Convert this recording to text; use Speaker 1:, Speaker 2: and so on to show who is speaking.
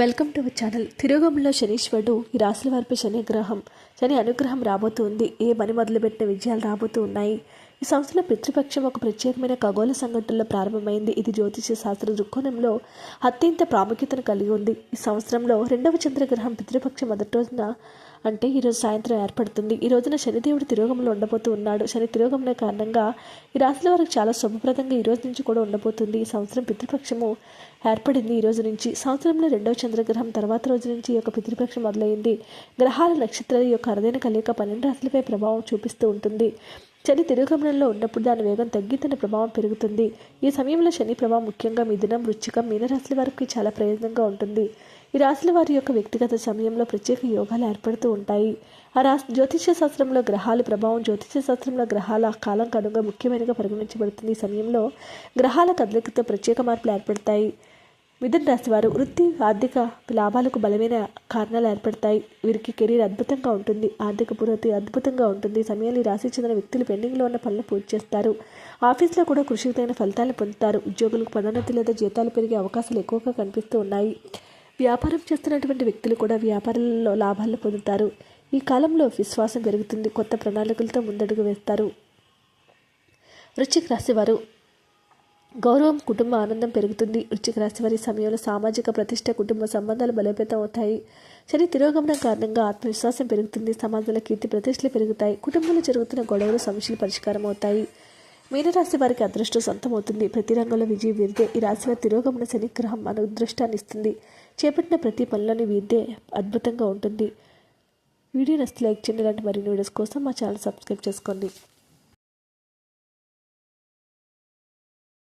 Speaker 1: Welcome to our channel. తిరుగంలో శనీశ్వరుడు ఈ రాశుల వారిపై శని గ్రహం శని అనుగ్రహం రాబోతుంది ఏ పని మొదలుపెట్టిన విజయాలు రాబోతూ ఉన్నాయి? ఈ సంస్థలో పితృపక్షం ఒక ప్రత్యేకమైన ఖగోళ సంఘటనలో ప్రారంభమైంది. ఇది జ్యోతిష శాస్త్ర దృక్కోణంలో అత్యంత ప్రాముఖ్యతను కలిగి ఉంది. ఈ సంవత్సరంలో రెండవ చంద్రగ్రహం పితృపక్షం మొదటి రోజున అంటే ఈరోజు సాయంత్రం ఏర్పడుతుంది. ఈ రోజున శనిదేవుడు తిరోగంలో ఉండబోతూ ఉన్నాడు. శని తిరోగమన కారణంగా ఈ రాశుల వారికి చాలా శుభప్రదంగా ఈ రోజు నుంచి కూడా ఉండబోతుంది. ఈ సంవత్సరం పితృపక్షము ఏర్పడింది ఈ రోజు నుంచి. సంవత్సరంలో రెండవ చంద్రగ్రహం తర్వాత రోజు నుంచి ఈ యొక్క పితృపక్షం మొదలైంది. గ్రహాల నక్షత్రాల యొక్క అరుదైన కలయిక పన్నెండు రాశులపై ప్రభావం చూపిస్తూ ఉంటుంది. శని తిరుగమనంలో ఉన్నప్పుడు దాని వేగం తగ్గి తన ప్రభావం పెరుగుతుంది. ఈ సమయంలో శని ప్రభావం ముఖ్యంగా మిథునం వృచ్చికం మీనరాశుల వారికి చాలా ప్రయోజనంగా ఉంటుంది. ఈ రాశుల వారి యొక్క వ్యక్తిగత సమయంలో ప్రత్యేక యోగాలు ఏర్పడుతూ ఉంటాయి. ఆ రాశి జ్యోతిష శాస్త్రంలో గ్రహాల ప్రభావం జ్యోతిష శాస్త్రంలో గ్రహాల కాలం కనుగా ముఖ్యమైనగా పరిగణించబడుతుంది. ఈ సమయంలో గ్రహాల కదలికతో ప్రత్యేక మార్పులు ఏర్పడతాయి. మిథున రాశి వారు వృత్తి ఆర్థిక లాభాలకు బలమైన కారణాలు ఏర్పడతాయి. వీరికి కెరీర్ అద్భుతంగా ఉంటుంది. ఆర్థిక పురోగతి అద్భుతంగా ఉంటుంది. సమయాన్ని ఈ రాశి చెందిన వ్యక్తులు పెండింగ్లో ఉన్న పనులు పూర్తి చేస్తారు. ఆఫీస్లో కూడా కృషికి తగిన ఫలితాలను పొందుతారు. ఉద్యోగులకు పదోన్నతి లేదా జీతాలు పెరిగే అవకాశాలు ఎక్కువగా కనిపిస్తూ ఉన్నాయి. వ్యాపారం చేస్తున్నటువంటి వ్యక్తులు కూడా వ్యాపారాలలో లాభాలు పొందుతారు. ఈ కాలంలో విశ్వాసం పెరుగుతుంది. కొత్త ప్రణాళికలతో ముందడుగు వేస్తారు. వృశ్చిక రాశి వారు గౌరవం కుటుంబ ఆనందం పెరుగుతుంది. వృశ్చిక రాశి వారి సమయంలో సామాజిక ప్రతిష్ట కుటుంబ సంబంధాలు బలోపేతం అవుతాయి. శని తిరోగమనం కారణంగా ఆత్మవిశ్వాసం పెరుగుతుంది. సమాజంలో కీర్తి ప్రతిష్టలు పెరుగుతాయి. కుటుంబంలో జరుగుతున్న గొడవలు సమస్యలు పరిష్కారం అవుతాయి. మీనరాశి వారికి అదృష్టం సొంతమవుతుంది. ప్రతి రంగంలో విజయం వీరిదే ఈ రాశి వారి తిరోగమన శనిగ్రహం మన అదృష్టాన్ని ఇస్తుంది. చేపట్టిన ప్రతి పనిలోని వీరిదే అద్భుతంగా ఉంటుంది. వీడియో నస్తే లైక్ చేయండి. ఇలాంటి మరిన్ని వీడియోస్ కోసం మా ఛానల్ సబ్స్క్రైబ్ చేసుకోండి.